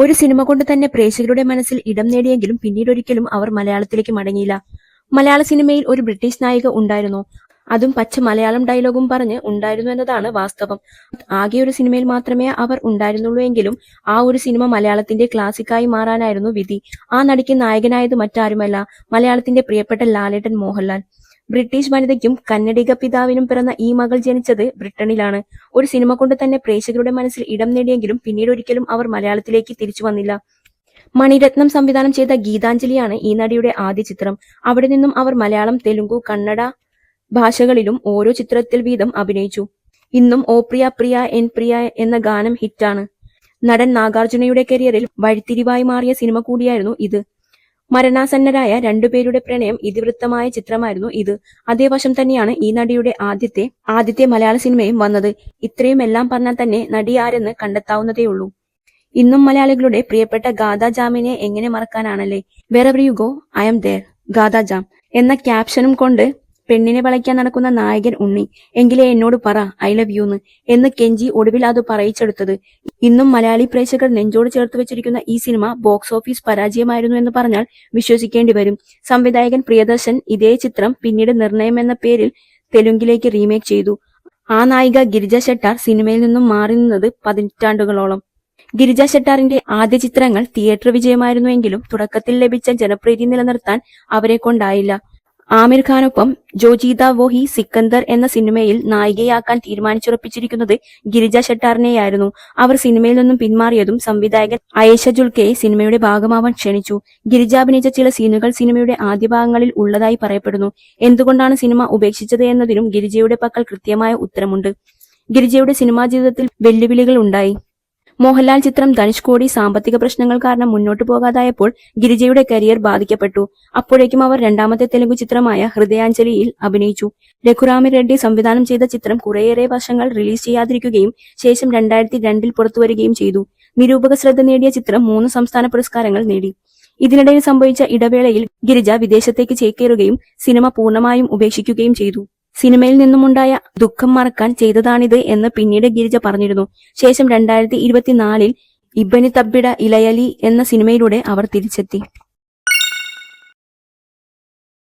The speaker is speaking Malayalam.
ഒരു സിനിമ കൊണ്ട് തന്നെ പ്രേക്ഷകരുടെ മനസ്സിൽ ഇടം നേടിയെങ്കിലും പിന്നീട് ഒരിക്കലും അവർ മലയാളത്തിലേക്ക് മടങ്ങിയില്ല. മലയാള സിനിമയിൽ ഒരു ബ്രിട്ടീഷ് നായിക ഉണ്ടായിരുന്നു. അതും പച്ച മലയാളം ഡയലോഗും പറഞ്ഞ് ഉണ്ടായിരുന്നു എന്നതാണ് വാസ്തവം. ആകെ ഒരു സിനിമയിൽ മാത്രമേ അവർ ഉണ്ടായിരുന്നുള്ളൂ എങ്കിലും ആ ഒരു സിനിമ മലയാളത്തിന്റെ ക്ലാസിക്കായി മാറാനായിരുന്നു വിധി. ആ നടിക്ക് നായകനായത് മറ്റാരുമല്ല. മലയാളത്തിന്റെ പ്രിയപ്പെട്ട ലാലേട്ടൻ മോഹൻലാൽ. ബ്രിട്ടീഷ് വനിതയ്ക്കും കന്നഡിക പിതാവിനും പിറന്ന ഈ മകൾ ജനിച്ചത് ബ്രിട്ടനിലാണ്. ഒരു സിനിമ കൊണ്ട് തന്നെ പ്രേക്ഷകരുടെ മനസ്സിൽ ഇടം നേടിയെങ്കിലും പിന്നീട് ഒരിക്കലും അവർ മലയാളത്തിലേക്ക് തിരിച്ചു വന്നില്ല. മണിരത്നം സംവിധാനം ചെയ്ത ഗീതാഞ്ജലിയാണ് ഈ നടിയുടെ ആദ്യ ചിത്രം. അവിടെ നിന്നും അവർ മലയാളം തെലുങ്കു കന്നഡ ഭാഷകളിലും ഓരോ ചിത്രത്തിൽ വീതം അഭിനയിച്ചു. ഇന്നും ഓ പ്രിയ പ്രിയ എൻ പ്രിയ എന്ന ഗാനം ഹിറ്റാണ്. നടൻ നാഗാർജുനയുടെ കരിയറിൽ വഴിത്തിരിവായി മാറിയ സിനിമ കൂടിയായിരുന്നു ഇത്. മരണാസന്നരായ രണ്ടുപേരുടെ പ്രണയം ഇതിവൃത്തമായ ചിത്രമായിരുന്നു ഇത്. അതേ വശം തന്നെയാണ് ഈ നടിയുടെ ആദ്യത്തെ ആദ്യത്തെ മലയാള സിനിമയും വന്നത്. ഇത്രയും എല്ലാം പറഞ്ഞാൽ തന്നെ നടി ആരെന്ന് കണ്ടെത്താവുന്നതേയുള്ളൂ ഇന്നും മലയാളികളുടെ പ്രിയപ്പെട്ട ഗാദാ ജാമിനെ എങ്ങനെ മറക്കാനാണല്ലേ? Wherever you go I'm there Gada Jam എന്ന ക്യാപ്ഷനും കൊണ്ട് പെണ്ണിനെ വളയ്ക്കാൻ നടക്കുന്ന നായകൻ ഉണ്ണി. എങ്കിലേ എന്നോട് പറ ഐ ലവ് യു എന്ന് കെഞ്ചി ഒടുവിൽ അത് പറയിച്ചെടുത്തത്. ഇന്നും മലയാളി പ്രേക്ഷകർ നെഞ്ചോട് ചേർത്ത് വെച്ചിരിക്കുന്ന ഈ സിനിമ ബോക്സ് ഓഫീസ് പരാജയമായിരുന്നു എന്ന് പറഞ്ഞാൽ വിശ്വസിക്കേണ്ടി വരും. സംവിധായകൻ പ്രിയദർശൻ ഇതേ ചിത്രം പിന്നീട് നിർണയം എന്ന പേരിൽ തെലുങ്കിലേക്ക് റീമേക്ക് ചെയ്തു. ആ നായിക ഗിരിജ ഷെട്ടാർ സിനിമയിൽ നിന്നും മാറി നിന്നത് പതിറ്റാണ്ടുകളോളം. ഗിരിജ ഷെട്ടാറിന്റെ ആദ്യ ചിത്രങ്ങൾ തിയേറ്റർ വിജയമായിരുന്നുവെങ്കിലും തുടക്കത്തിൽ ലഭിച്ച ജനപ്രീതി നിലനിർത്താൻ അവരെ കൊണ്ടായില്ല. ആമിർ ഖാനൊപ്പം ജോജീത വോഹി സിക്കന്ദർ എന്ന സിനിമയിൽ നായികയാക്കാൻ തീരുമാനിച്ചുറപ്പിച്ചിരിക്കുന്നത് ഗിരിജ ഷെട്ടാറിനെയായിരുന്നു. അവർ സിനിമയിൽ നിന്നും പിന്മാറിയതും സംവിധായകൻ അയേഷ ജുൽക്കയെ സിനിമയുടെ ഭാഗമാവാൻ ക്ഷണിച്ചു. ഗിരിജ അഭിനയിച്ച ചില സീനുകൾ സിനിമയുടെ ആദ്യ ഭാഗങ്ങളിൽ ഉള്ളതായി പറയപ്പെടുന്നു. എന്തുകൊണ്ടാണ് സിനിമ ഉപേക്ഷിച്ചത് എന്നതിനും ഗിരിജയുടെ പക്കൽ കൃത്യമായ ഉത്തരമുണ്ട്. ഗിരിജയുടെ സിനിമാ ജീവിതത്തിൽ വെല്ലുവിളികൾ ഉണ്ടായി. മോഹൻലാൽ ചിത്രം ധനുഷ്കോടി സാമ്പത്തിക പ്രശ്നങ്ങൾ കാരണം മുന്നോട്ടു പോകാതായപ്പോൾ ഗിരിജയുടെ കരിയർ ബാധിക്കപ്പെട്ടു. അപ്പോഴേക്കും അവർ രണ്ടാമത്തെ തെലുങ്ക് ചിത്രമായ ഹൃദയാഞ്ജലിയിൽ അഭിനയിച്ചു. രഘുറാമി റെഡ്ഡി സംവിധാനം ചെയ്ത ചിത്രം കുറേയേറെ വർഷങ്ങൾ റിലീസ് ചെയ്യാതിരിക്കുകയും ശേഷം രണ്ടായിരത്തി രണ്ടിൽ പുറത്തുവരികയും ചെയ്തു. നിരൂപക ശ്രദ്ധ നേടിയ ചിത്രം മൂന്ന് സംസ്ഥാന പുരസ്കാരങ്ങൾ നേടി. ഇതിനിടയിൽ സംഭവിച്ച ഇടവേളയിൽ ഗിരിജ വിദേശത്തേക്ക് ചേക്കേറുകയും സിനിമ പൂർണമായും ഉപേക്ഷിക്കുകയും ചെയ്തു. സിനിമയിൽ നിന്നുമുണ്ടായ ദുഃഖം മറക്കാൻ ചെയ്തതാണിത് എന്ന് പിന്നീട് ഗിരിജ പറഞ്ഞിരുന്നു. ശേഷം രണ്ടായിരത്തി ഇരുപത്തിനാലിൽ ഇബനി തബ്ബിട ഇലയലി എന്ന സിനിമയിലൂടെ അവർ തിരിച്ചെത്തി.